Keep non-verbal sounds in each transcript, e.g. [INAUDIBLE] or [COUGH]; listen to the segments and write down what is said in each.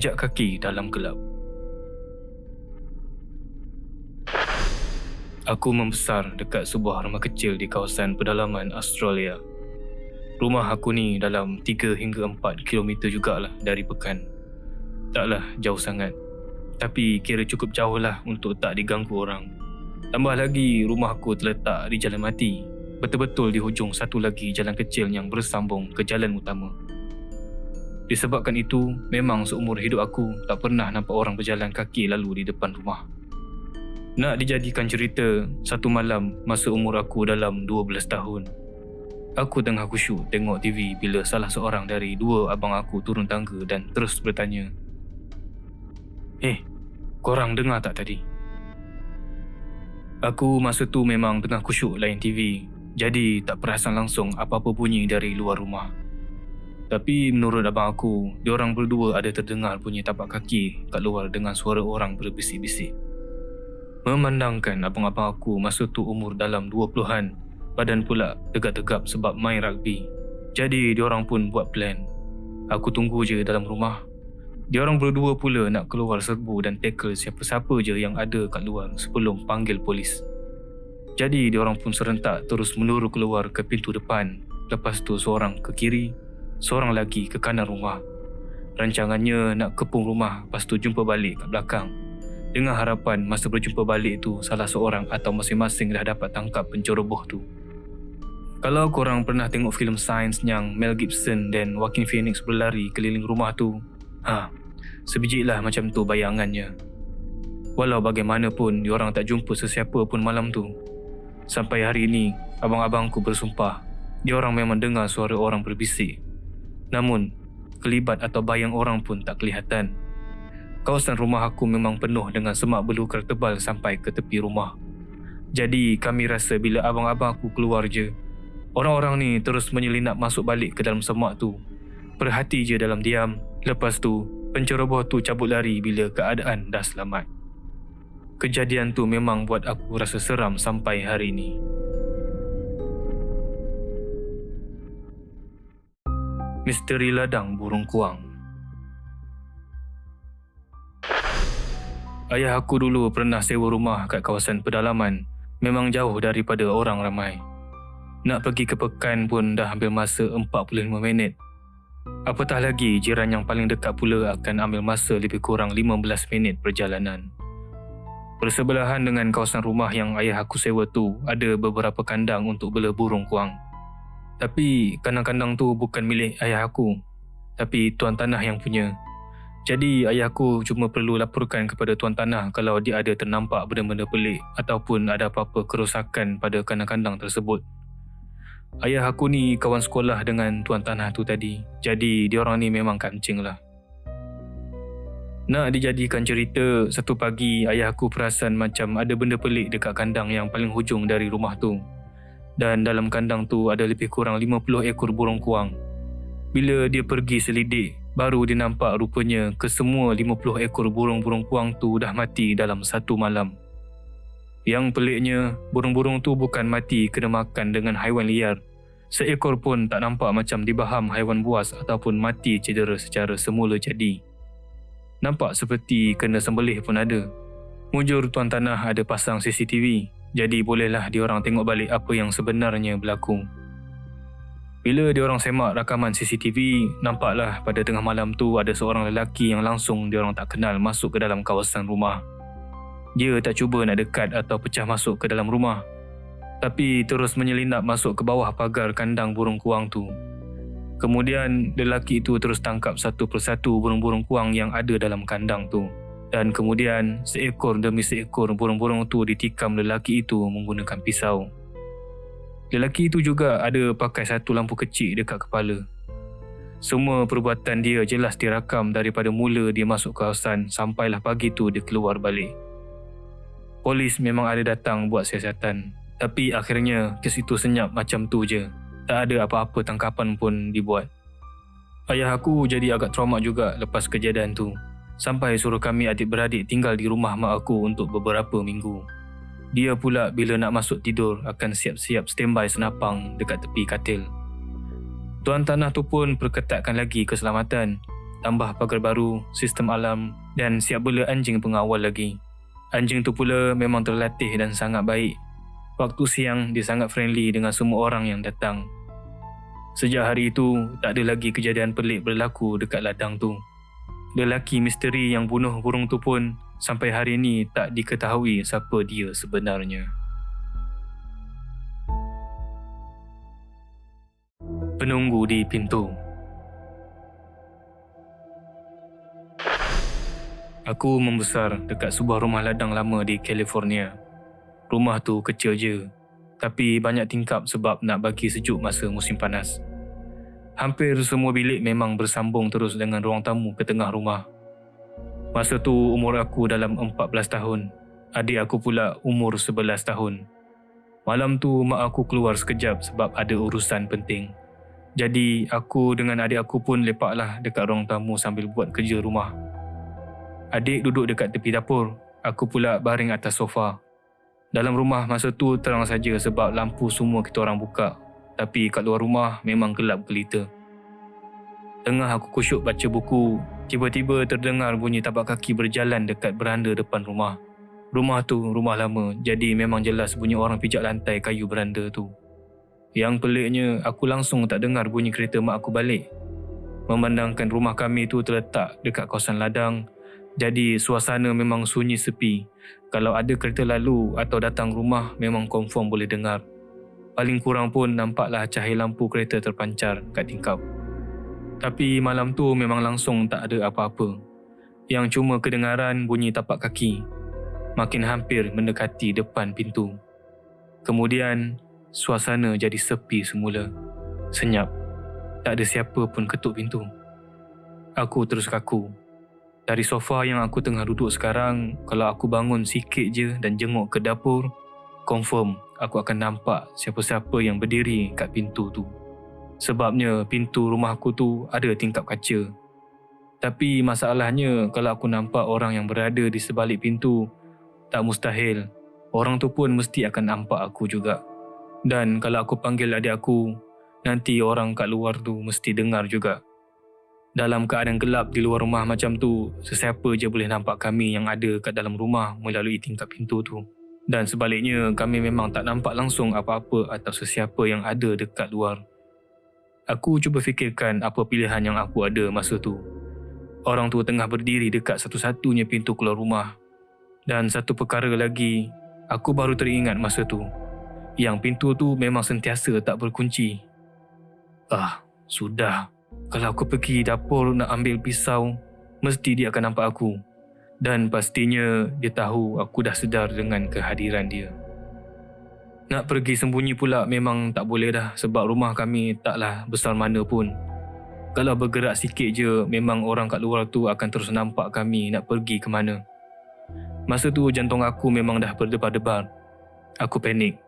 Jejak kaki dalam gelap. Aku membesar dekat sebuah rumah kecil di kawasan pedalaman Australia. Rumah aku ni dalam 3 hingga 4 kilometer jugalah dari Pekan. Taklah jauh sangat. Tapi kira cukup jauh lah untuk tak diganggu orang. Tambah lagi rumah aku terletak di jalan mati. Betul-betul di hujung satu lagi jalan kecil yang bersambung ke jalan utama. Disebabkan itu, memang seumur hidup aku tak pernah nampak orang berjalan kaki lalu di depan rumah. Nak dijadikan cerita, satu malam masa umur aku dalam 12 tahun. Aku tengah khusyuk tengok TV bila salah seorang dari dua abang aku turun tangga dan terus bertanya. Eh, korang dengar tak tadi? Aku masa tu memang tengah khusyuk lain TV, jadi tak perasan langsung apa-apa bunyi dari luar rumah. Tapi menurut abang aku, diorang berdua ada terdengar bunyi tapak kaki kat luar dengan suara orang berbisik-bisik. Memandangkan abang-abang aku masa tu umur dalam 20-an, badan pula tegap-tegap sebab main rugby. Jadi diorang pun buat plan. Aku tunggu je dalam rumah. Diorang berdua pula nak keluar serbu dan tackle siapa-siapa je yang ada kat luar sebelum panggil polis. Jadi diorang pun serentak terus meluru keluar ke pintu depan. Lepas tu seorang ke kiri, seorang lagi ke kanan rumah. Rancangannya nak kepung rumah lepas tu jumpa balik kat belakang. Dengan harapan masa berjumpa balik tu salah seorang atau masing-masing dah dapat tangkap penceroboh tu. Kalau korang pernah tengok filem sains yang Mel Gibson dan Joaquin Phoenix berlari keliling rumah tu, ha, sebiji lah macam tu bayangannya. Walau bagaimanapun, diorang tak jumpa sesiapa pun malam tu. Sampai hari ini, abang-abangku bersumpah, diorang memang dengar suara orang berbisik Namun, kelibat atau bayang orang pun tak kelihatan. Kawasan rumah aku memang penuh dengan semak belukar tebal sampai ke tepi rumah. Jadi kami rasa bila abang-abang aku keluar je, orang-orang ni terus menyelinap masuk balik ke dalam semak tu. Perhati je dalam diam, lepas tu penceroboh tu cabut lari bila keadaan dah selamat. Kejadian tu memang buat aku rasa seram sampai hari ini. Misteri Ladang Burung Kuang. Ayah aku dulu pernah sewa rumah kat kawasan pedalaman. Memang jauh daripada orang ramai. Nak pergi ke pekan pun dah hampir masa 45 minit. Apatah lagi jiran yang paling dekat pula akan ambil masa lebih kurang 15 minit perjalanan. Bersebelahan dengan kawasan rumah yang ayah aku sewa tu Ada beberapa kandang untuk bela burung kuang tapi kandang-kandang tu bukan milik ayah aku. Tapi tuan tanah yang punya. Jadi ayah aku cuma perlu laporkan kepada tuan tanah kalau dia ada ternampak benda-benda pelik ataupun ada apa-apa kerosakan pada kandang-kandang tersebut. Ayah aku ni kawan sekolah dengan tuan tanah tu tadi. Jadi diorang ni memang kancing lah. Nak dijadikan cerita, satu pagi ayah aku perasan macam ada benda pelik dekat kandang yang paling hujung dari rumah tu dan dalam kandang tu ada lebih kurang 50 ekor burung kuang. Bila dia pergi selidik, baru dia nampak rupanya kesemua 50 ekor burung-burung kuang tu dah mati dalam satu malam. Yang peliknya, burung-burung tu bukan mati kena makan dengan haiwan liar. Seekor pun tak nampak macam dibaham haiwan buas ataupun mati cedera secara semula jadi. Nampak seperti kena sembelih pun ada. Mujur tuan tanah ada pasang CCTV jadi bolehlah diorang tengok balik apa yang sebenarnya berlaku. Bila diorang semak rakaman CCTV, nampaklah pada tengah malam tu ada seorang lelaki yang langsung diorang tak kenal masuk ke dalam kawasan rumah. Dia tak cuba nak dekat atau pecah masuk ke dalam rumah. Tapi terus menyelinap masuk ke bawah pagar kandang burung kuang tu. Kemudian lelaki itu terus tangkap satu persatu burung-burung kuang yang ada dalam kandang tu dan kemudian seekor demi seekor burung-burung itu ditikam lelaki itu menggunakan pisau. Lelaki itu juga ada pakai satu lampu kecil dekat kepala. Semua perbuatan dia jelas dirakam daripada mula dia masuk kawasan sampailah pagi tu dia keluar balik. Polis memang ada datang buat siasatan. Tapi akhirnya kes itu senyap macam tu je. Tak ada apa-apa tangkapan pun dibuat. Ayah aku jadi agak trauma juga lepas kejadian tu sampai suruh kami adik-beradik tinggal di rumah mak aku untuk beberapa minggu. Dia pula bila nak masuk tidur akan siap-siap standby senapang dekat tepi katil. Tuan tanah tu pun perketatkan lagi keselamatan. tambah pagar baru, sistem alam dan siap bela anjing pengawal lagi. Anjing tu pula memang terlatih dan sangat baik. Waktu siang dia sangat friendly dengan semua orang yang datang. Sejak hari itu, tak ada lagi kejadian pelik berlaku dekat ladang tu. Lelaki misteri yang bunuh burung tu pun sampai hari ini tak diketahui siapa dia sebenarnya. Penunggu di pintu Aku membesar dekat sebuah rumah ladang lama di California. Rumah tu kecil je, tapi banyak tingkap sebab nak bagi sejuk masa musim panas. Hampir semua bilik memang bersambung terus dengan ruang tamu ke tengah rumah. Masa tu umur aku dalam 14 tahun. Adik aku pula umur 11 tahun. Malam tu mak aku keluar sekejap sebab ada urusan penting. Jadi aku dengan adik aku pun lepaklah dekat ruang tamu sambil buat kerja rumah. Adik duduk dekat tepi dapur. Aku pula baring atas sofa. Dalam rumah masa tu terang saja sebab lampu semua kita orang buka tapi kat luar rumah memang gelap gelita. Tengah aku kusyuk baca buku, tiba-tiba terdengar bunyi tapak kaki berjalan dekat beranda depan rumah. Rumah tu rumah lama, jadi memang jelas bunyi orang pijak lantai kayu beranda tu. Yang peliknya, aku langsung tak dengar bunyi kereta mak aku balik. Memandangkan rumah kami tu terletak dekat kawasan ladang, jadi suasana memang sunyi sepi. Kalau ada kereta lalu atau datang rumah, memang confirm boleh dengar. Paling kurang pun nampaklah cahaya lampu kereta terpancar kat tingkap. Tapi malam tu memang langsung tak ada apa-apa. Yang cuma kedengaran bunyi tapak kaki. Makin hampir mendekati depan pintu. Kemudian, suasana jadi sepi semula. Senyap. Tak ada siapa pun ketuk pintu. Aku terus kaku. Dari sofa yang aku tengah duduk sekarang, kalau aku bangun sikit je dan jenguk ke dapur, confirm aku akan nampak siapa-siapa yang berdiri kat pintu tu. Sebabnya pintu rumah aku tu ada tingkap kaca. Tapi masalahnya kalau aku nampak orang yang berada di sebalik pintu, tak mustahil. Orang tu pun mesti akan nampak aku juga. Dan kalau aku panggil adik aku, nanti orang kat luar tu mesti dengar juga. Dalam keadaan gelap di luar rumah macam tu, sesiapa je boleh nampak kami yang ada kat dalam rumah melalui tingkap pintu tu. Dan sebaliknya, kami memang tak nampak langsung apa-apa atau sesiapa yang ada dekat luar. Aku cuba fikirkan apa pilihan yang aku ada masa tu. Orang tu tengah berdiri dekat satu-satunya pintu keluar rumah. Dan satu perkara lagi, aku baru teringat masa tu. Yang pintu tu memang sentiasa tak berkunci. Ah, sudah. Kalau aku pergi dapur nak ambil pisau, mesti dia akan nampak aku dan pastinya dia tahu aku dah sedar dengan kehadiran dia. Nak pergi sembunyi pula memang tak boleh dah sebab rumah kami taklah besar mana pun. Kalau bergerak sikit je memang orang kat luar tu akan terus nampak kami nak pergi ke mana. Masa tu jantung aku memang dah berdebar-debar. Aku panik.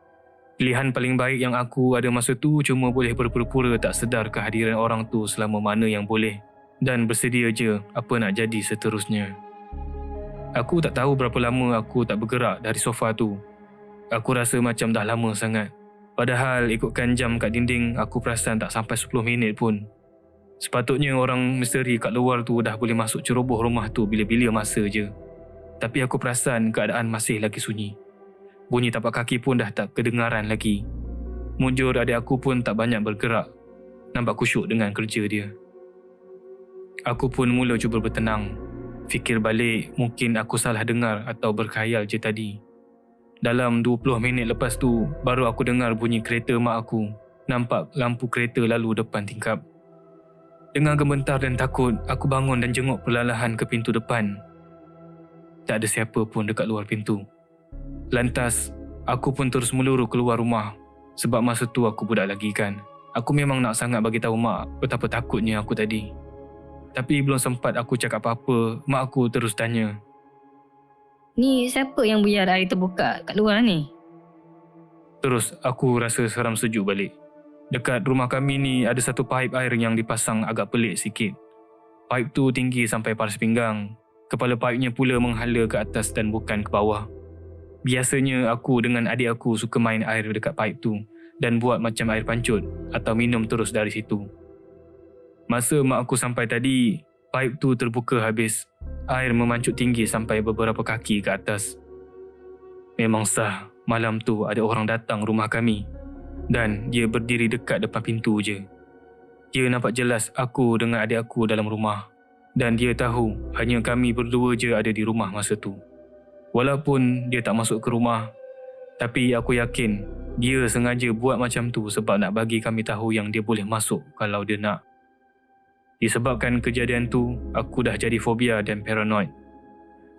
Pilihan paling baik yang aku ada masa tu cuma boleh berpura-pura tak sedar kehadiran orang tu selama mana yang boleh dan bersedia je apa nak jadi seterusnya. Aku tak tahu berapa lama aku tak bergerak dari sofa tu. Aku rasa macam dah lama sangat. Padahal ikutkan jam kat dinding, aku perasan tak sampai 10 minit pun. Sepatutnya orang misteri kat luar tu dah boleh masuk ceroboh rumah tu bila-bila masa je. Tapi aku perasan keadaan masih lagi sunyi. Bunyi tapak kaki pun dah tak kedengaran lagi. Mujur adik aku pun tak banyak bergerak. Nampak kusyuk dengan kerja dia. Aku pun mula cuba bertenang Fikir balik, mungkin aku salah dengar atau berkhayal je tadi. Dalam 20 minit lepas tu, baru aku dengar bunyi kereta mak aku. Nampak lampu kereta lalu depan tingkap. Dengan gementar dan takut, aku bangun dan jenguk perlahan ke pintu depan. Tak ada siapa pun dekat luar pintu. Lantas, aku pun terus meluru keluar rumah sebab masa tu aku budak lagi kan. Aku memang nak sangat bagi tahu mak betapa takutnya aku tadi. Tapi belum sempat aku cakap apa-apa, mak aku terus tanya. Ni siapa yang biar air terbuka kat luar ni? Terus aku rasa seram sejuk balik. Dekat rumah kami ni ada satu paip air yang dipasang agak pelik sikit. Paip tu tinggi sampai paras pinggang. Kepala paipnya pula menghala ke atas dan bukan ke bawah. Biasanya aku dengan adik aku suka main air dekat paip tu dan buat macam air pancut atau minum terus dari situ. Masa mak aku sampai tadi, Paip tu terbuka habis. Air memancut tinggi sampai beberapa kaki ke atas. Memang sah, malam tu ada orang datang rumah kami. Dan dia berdiri dekat depan pintu je. Dia nampak jelas aku dengan adik aku dalam rumah. Dan dia tahu hanya kami berdua je ada di rumah masa tu. Walaupun dia tak masuk ke rumah, tapi aku yakin dia sengaja buat macam tu sebab nak bagi kami tahu yang dia boleh masuk kalau dia nak. Disebabkan kejadian tu, aku dah jadi fobia dan paranoid.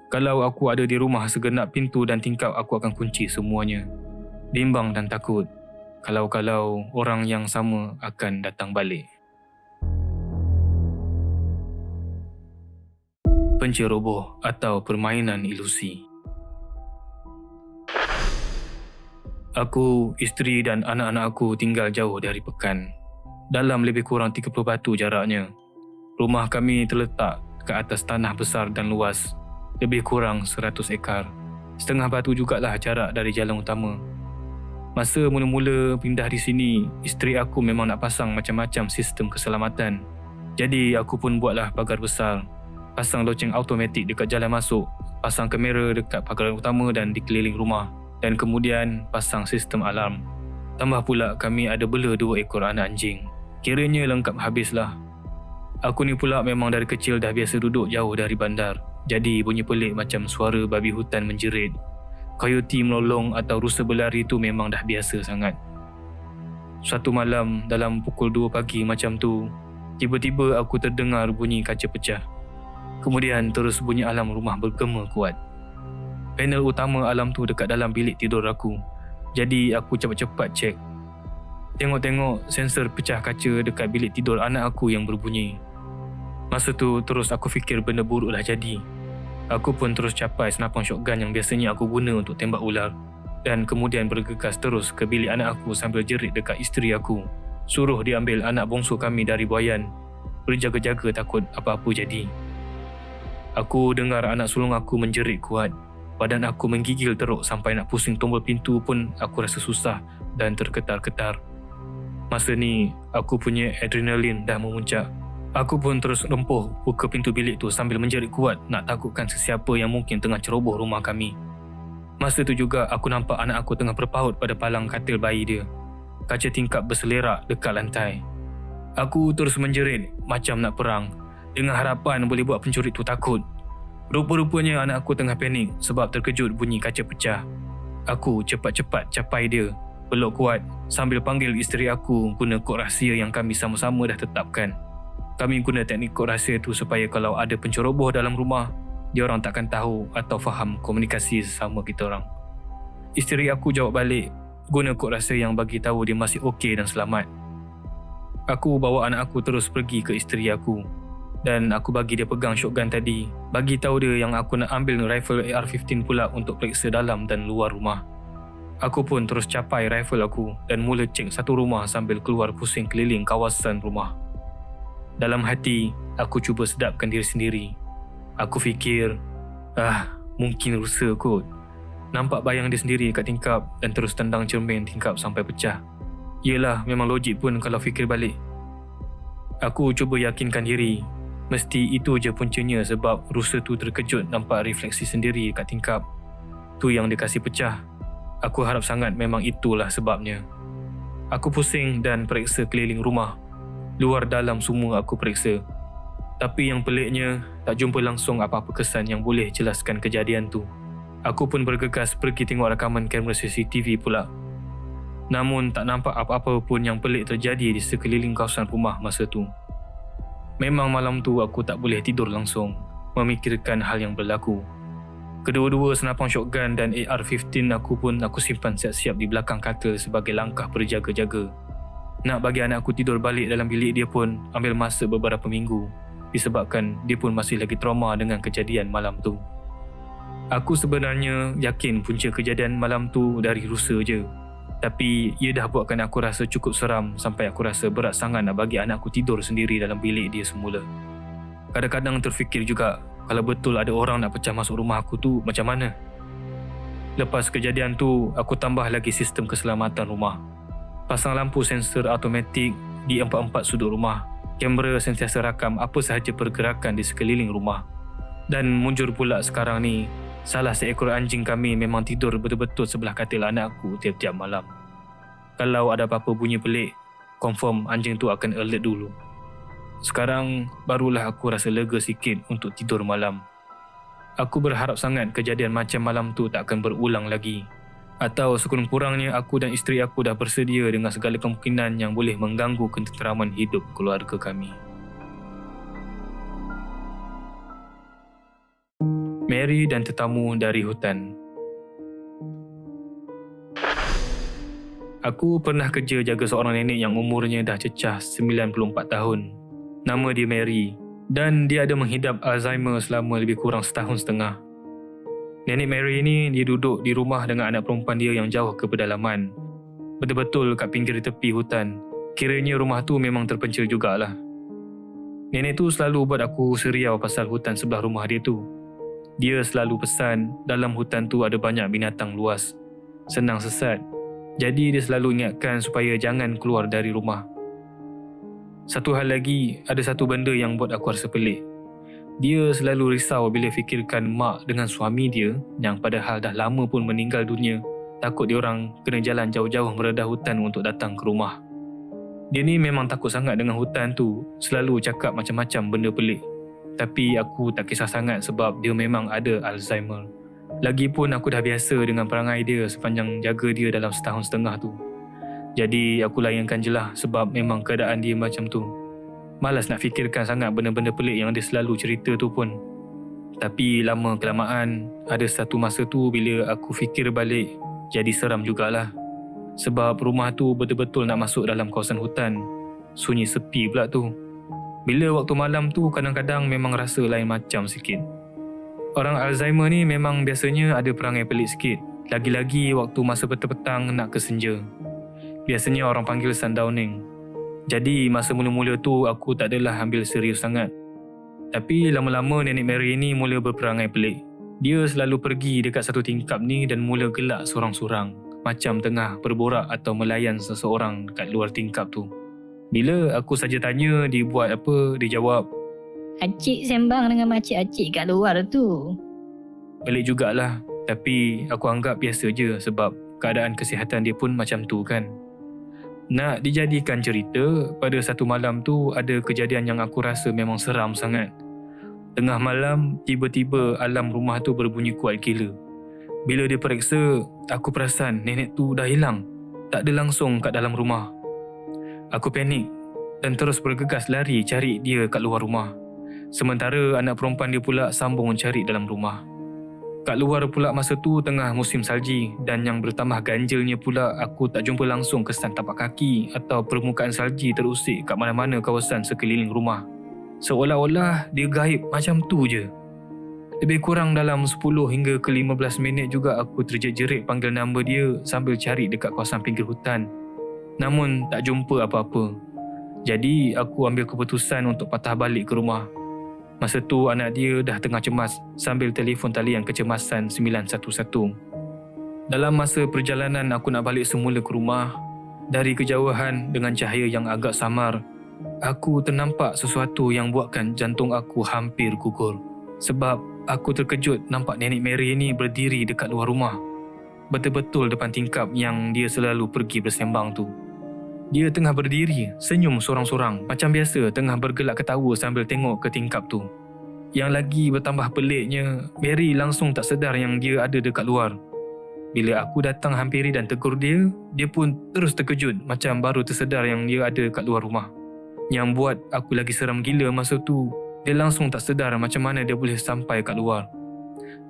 Kalau aku ada di rumah, segenap pintu dan tingkap aku akan kunci semuanya. Bimbang dan takut. Kalau-kalau orang yang sama akan datang balik. Penceroboh atau permainan ilusi. Aku, isteri dan anak-anak aku tinggal jauh dari Pekan. Dalam lebih kurang 30 batu jaraknya. Rumah kami terletak ke atas tanah besar dan luas, lebih kurang 100 ekar. Setengah batu jugalah jarak dari jalan utama. Masa mula-mula pindah di sini, isteri aku memang nak pasang macam-macam sistem keselamatan. Jadi aku pun buatlah pagar besar. Pasang loceng automatik dekat jalan masuk, pasang kamera dekat pagar utama dan di keliling rumah dan kemudian pasang sistem alarm. Tambah pula kami ada bela dua ekor anak anjing. Kiranya lengkap habislah Aku ni pula memang dari kecil dah biasa duduk jauh dari bandar. Jadi bunyi pelik macam suara babi hutan menjerit. Coyote melolong atau rusa berlari tu memang dah biasa sangat. Suatu malam dalam pukul 2 pagi macam tu, tiba-tiba aku terdengar bunyi kaca pecah. Kemudian terus bunyi alam rumah bergema kuat. Panel utama alam tu dekat dalam bilik tidur aku. Jadi aku cepat-cepat cek. Tengok-tengok sensor pecah kaca dekat bilik tidur anak aku yang berbunyi. Masa tu terus aku fikir benda buruk dah jadi. Aku pun terus capai senapang shotgun yang biasanya aku guna untuk tembak ular dan kemudian bergegas terus ke bilik anak aku sambil jerit dekat isteri aku. Suruh dia ambil anak bongsu kami dari buayan. Berjaga-jaga takut apa-apa jadi. Aku dengar anak sulung aku menjerit kuat. Badan aku menggigil teruk sampai nak pusing tombol pintu pun aku rasa susah dan terketar-ketar. Masa ni, aku punya adrenalin dah memuncak Aku pun terus rempuh buka pintu bilik tu sambil menjerit kuat nak takutkan sesiapa yang mungkin tengah ceroboh rumah kami. Masa tu juga aku nampak anak aku tengah berpaut pada palang katil bayi dia. Kaca tingkap berselerak dekat lantai. Aku terus menjerit macam nak perang dengan harapan boleh buat pencuri tu takut. Rupa-rupanya anak aku tengah panik sebab terkejut bunyi kaca pecah. Aku cepat-cepat capai dia, peluk kuat sambil panggil isteri aku guna kod rahsia yang kami sama-sama dah tetapkan. Kami guna teknik kod rahsia tu supaya kalau ada penceroboh dalam rumah, dia orang takkan tahu atau faham komunikasi sesama kita orang. Isteri aku jawab balik, guna kod rahsia yang bagi tahu dia masih okey dan selamat. Aku bawa anak aku terus pergi ke isteri aku dan aku bagi dia pegang shotgun tadi, bagi tahu dia yang aku nak ambil rifle AR-15 pula untuk periksa dalam dan luar rumah. Aku pun terus capai rifle aku dan mula cek satu rumah sambil keluar pusing keliling kawasan rumah. Dalam hati, aku cuba sedapkan diri sendiri. Aku fikir, ah, mungkin rusa kot. Nampak bayang dia sendiri kat tingkap dan terus tendang cermin tingkap sampai pecah. Yelah, memang logik pun kalau fikir balik. Aku cuba yakinkan diri, mesti itu je puncanya sebab rusa tu terkejut nampak refleksi sendiri kat tingkap. Tu yang dia kasih pecah. Aku harap sangat memang itulah sebabnya. Aku pusing dan periksa keliling rumah Luar dalam semua aku periksa. Tapi yang peliknya, tak jumpa langsung apa-apa kesan yang boleh jelaskan kejadian tu. Aku pun bergegas pergi tengok rakaman kamera CCTV pula. Namun tak nampak apa-apa pun yang pelik terjadi di sekeliling kawasan rumah masa tu. Memang malam tu aku tak boleh tidur langsung, memikirkan hal yang berlaku. Kedua-dua senapang shotgun dan AR-15 aku pun aku simpan siap-siap di belakang katil sebagai langkah berjaga-jaga. Nak bagi anak aku tidur balik dalam bilik dia pun ambil masa beberapa minggu disebabkan dia pun masih lagi trauma dengan kejadian malam tu. Aku sebenarnya yakin punca kejadian malam tu dari rusa je. Tapi ia dah buatkan aku rasa cukup seram sampai aku rasa berat sangat nak bagi anak aku tidur sendiri dalam bilik dia semula. Kadang-kadang terfikir juga kalau betul ada orang nak pecah masuk rumah aku tu macam mana? Lepas kejadian tu, aku tambah lagi sistem keselamatan rumah pasang lampu sensor automatik di empat-empat sudut rumah. Kamera sentiasa rakam apa sahaja pergerakan di sekeliling rumah. Dan munjur pula sekarang ni, salah seekor anjing kami memang tidur betul-betul sebelah katil anakku tiap-tiap malam. Kalau ada apa-apa bunyi pelik, confirm anjing tu akan alert dulu. Sekarang barulah aku rasa lega sikit untuk tidur malam. Aku berharap sangat kejadian macam malam tu tak akan berulang lagi. Atau sekurang-kurangnya aku dan isteri aku dah bersedia dengan segala kemungkinan yang boleh mengganggu ketenteraman hidup keluarga kami. Mary dan tetamu dari hutan Aku pernah kerja jaga seorang nenek yang umurnya dah cecah 94 tahun Nama dia Mary dan dia ada menghidap Alzheimer selama lebih kurang setahun setengah. Nenek Mary ini dia duduk di rumah dengan anak perempuan dia yang jauh ke pedalaman. Betul-betul kat pinggir tepi hutan. Kiranya rumah tu memang terpencil jugalah. Nenek tu selalu buat aku seriau pasal hutan sebelah rumah dia tu. Dia selalu pesan dalam hutan tu ada banyak binatang luas. Senang sesat. Jadi dia selalu ingatkan supaya jangan keluar dari rumah. Satu hal lagi, ada satu benda yang buat aku rasa pelik. Dia selalu risau bila fikirkan mak dengan suami dia yang padahal dah lama pun meninggal dunia. Takut dia orang kena jalan jauh-jauh meredah hutan untuk datang ke rumah. Dia ni memang takut sangat dengan hutan tu, selalu cakap macam-macam benda pelik. Tapi aku tak kisah sangat sebab dia memang ada Alzheimer. Lagipun aku dah biasa dengan perangai dia sepanjang jaga dia dalam setahun setengah tu. Jadi aku layankan je lah sebab memang keadaan dia macam tu. Malas nak fikirkan sangat benda-benda pelik yang dia selalu cerita tu pun. Tapi lama kelamaan, ada satu masa tu bila aku fikir balik, jadi seram jugalah. Sebab rumah tu betul-betul nak masuk dalam kawasan hutan. Sunyi sepi pula tu. Bila waktu malam tu kadang-kadang memang rasa lain macam sikit. Orang Alzheimer ni memang biasanya ada perangai pelik sikit. Lagi-lagi waktu masa petang-petang nak kesenja. Biasanya orang panggil sundowning. Jadi masa mula-mula tu aku tak adalah ambil serius sangat. Tapi lama-lama nenek Mary ni mula berperangai pelik. Dia selalu pergi dekat satu tingkap ni dan mula gelak sorang-sorang. Macam tengah berborak atau melayan seseorang dekat luar tingkap tu. Bila aku saja tanya dia buat apa, dia jawab, Acik sembang dengan makcik acik kat luar tu. Pelik jugalah. Tapi aku anggap biasa je sebab keadaan kesihatan dia pun macam tu kan. Nak dijadikan cerita, pada satu malam tu ada kejadian yang aku rasa memang seram sangat. Tengah malam, tiba-tiba alam rumah tu berbunyi kuat gila. Bila dia periksa, aku perasan nenek tu dah hilang. Tak ada langsung kat dalam rumah. Aku panik dan terus bergegas lari cari dia kat luar rumah. Sementara anak perempuan dia pula sambung mencari dalam rumah. Kat luar pula masa tu tengah musim salji dan yang bertambah ganjilnya pula aku tak jumpa langsung kesan tapak kaki atau permukaan salji terusik kat mana-mana kawasan sekeliling rumah. Seolah-olah dia gaib macam tu je. Lebih kurang dalam 10 hingga ke 15 minit juga aku terjerit-jerit panggil nama dia sambil cari dekat kawasan pinggir hutan. Namun tak jumpa apa-apa. Jadi aku ambil keputusan untuk patah balik ke rumah Masa tu anak dia dah tengah cemas sambil telefon talian kecemasan 911. Dalam masa perjalanan aku nak balik semula ke rumah, dari kejauhan dengan cahaya yang agak samar, aku ternampak sesuatu yang buatkan jantung aku hampir gugur. Sebab aku terkejut nampak nenek Mary ini berdiri dekat luar rumah. Betul-betul depan tingkap yang dia selalu pergi bersembang tu. Dia tengah berdiri, senyum sorang-sorang. Macam biasa, tengah bergelak ketawa sambil tengok ke tingkap tu. Yang lagi bertambah peliknya, Mary langsung tak sedar yang dia ada dekat luar. Bila aku datang hampiri dan tegur dia, dia pun terus terkejut macam baru tersedar yang dia ada kat luar rumah. Yang buat aku lagi seram gila masa tu, dia langsung tak sedar macam mana dia boleh sampai kat luar.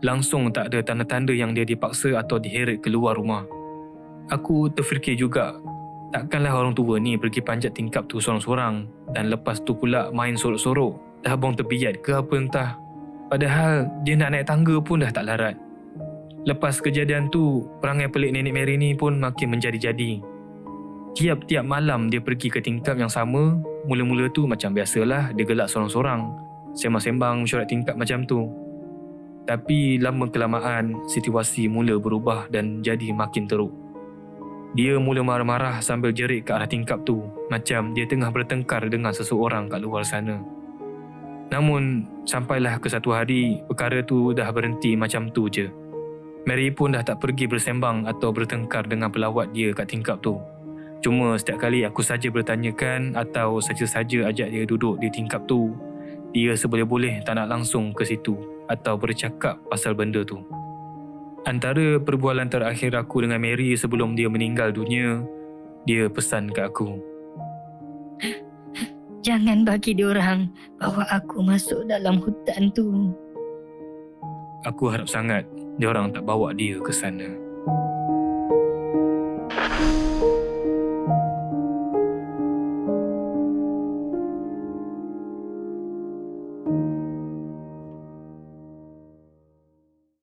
Langsung tak ada tanda-tanda yang dia dipaksa atau diheret keluar rumah. Aku terfikir juga Takkanlah orang tua ni pergi panjat tingkap tu seorang-seorang dan lepas tu pula main sorok-sorok dah bong terbiat ke apa entah. Padahal dia nak naik tangga pun dah tak larat. Lepas kejadian tu, perangai pelik nenek Mary ni pun makin menjadi-jadi. Tiap-tiap malam dia pergi ke tingkap yang sama, mula-mula tu macam biasalah dia gelak seorang-seorang. Sembang-sembang mesyuarat tingkap macam tu. Tapi lama kelamaan, situasi mula berubah dan jadi makin teruk. Dia mula marah-marah sambil jerit ke arah tingkap tu macam dia tengah bertengkar dengan seseorang kat luar sana. Namun, sampailah ke satu hari, perkara tu dah berhenti macam tu je. Mary pun dah tak pergi bersembang atau bertengkar dengan pelawat dia kat tingkap tu. Cuma setiap kali aku saja bertanyakan atau saja-saja ajak dia duduk di tingkap tu, dia seboleh-boleh tak nak langsung ke situ atau bercakap pasal benda tu. Antara perbualan terakhir aku dengan Mary sebelum dia meninggal dunia, dia pesan ke aku. [LAUGHS] Jangan bagi diorang bawa aku masuk dalam hutan tu. Aku harap sangat dia orang tak bawa dia ke sana.